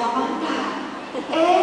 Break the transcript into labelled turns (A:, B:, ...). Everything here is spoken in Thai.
A: เราบ้างเปล่าเอ๊ะ